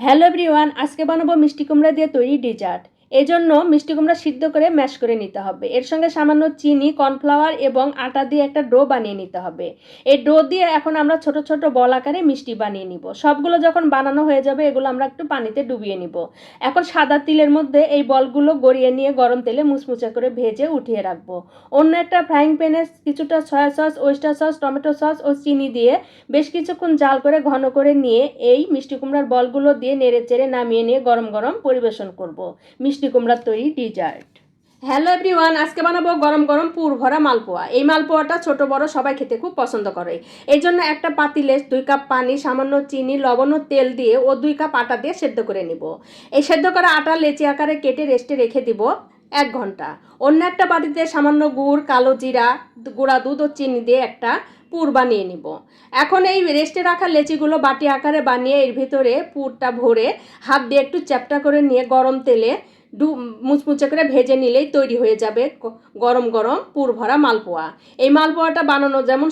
Hello everyone আজকে বানাবো মিষ্টি কুমড়া দিয়ে তৈরি ডেজার্ট এই জন্য মিষ্টি কুমড়া সিদ্ধ করে ম্যাশ করে নিতে হবে। এর সঙ্গে সামান্য চিনি, কর্নফ্লাওয়ার এবং আটা দিয়ে একটা ডো বানিয়ে নিতে হবে। এই ডো দিয়ে এখন আমরা ছোট ছোট বল আকারে মিষ্টি বানিয়ে নিব। সবগুলো যখন বানানো হয়ে যাবে, এগুলো আমরা একটু পানিতে ডুবিয়ে নিব। এখন সাদা তিলের মধ্যে এই বলগুলো গড়িয়ে নিয়ে গরম তেলে মুচমুচা করে ভেজে উঠিয়ে রাখব। অন্য একটা ফ্রাইং প্যানে কিছুটা soya sauce oyster sauce, tomato sauce ও চিনি দিয়ে বেশ কিছুক্ষণ জাল করে ঘন করে নিয়ে এই মিষ্টি কুমড়ার বলগুলো দিয়ে নেড়ে চেড়ে নামিয়ে নিয়ে গরম গরম পরিবেশন করব। মিষ্টি কুমড়ার তৈরি ডিজার্ট হ্যালো এভরিওয়ান আজকে বানাবো গরম গরম পুর ভরা মালপোয়া। এই মালপোয়াটা ছোট, বড়, সবাই খেতে খুব পছন্দ করে। এই জন্য একটা পাতিলে দুই কাপ পানি, সামান্য চিনি, লবণ ও তেল দিয়ে ও দুই কাপ আটা দিয়ে সেদ্ধ করে নিব। এই সেদ্ধ করা আটা লেচি আকারে কেটে রেস্টে রেখে দিব এক ঘণ্টা। অন্য একটা বাটিতে সামান্য গুড়, কালো জিরা, গুঁড়া দুধ ও চিনি দিয়ে একটা পুর বানিয়ে নিব। এখন এই রেস্টে রাখা লেচিগুলো বাটি আকারে বানিয়ে এর ভিতরে পুরটা ভরে হাত দিয়ে একটু চ্যাপটা করে নিয়ে গরম তেলে ডু, মুচমুচে করে ভেজে নিলেই তৈরি হয়ে যাবে গরম গরম পুর ভরা মালপোয়া। এই মালপোয়াটা বানানো যেমন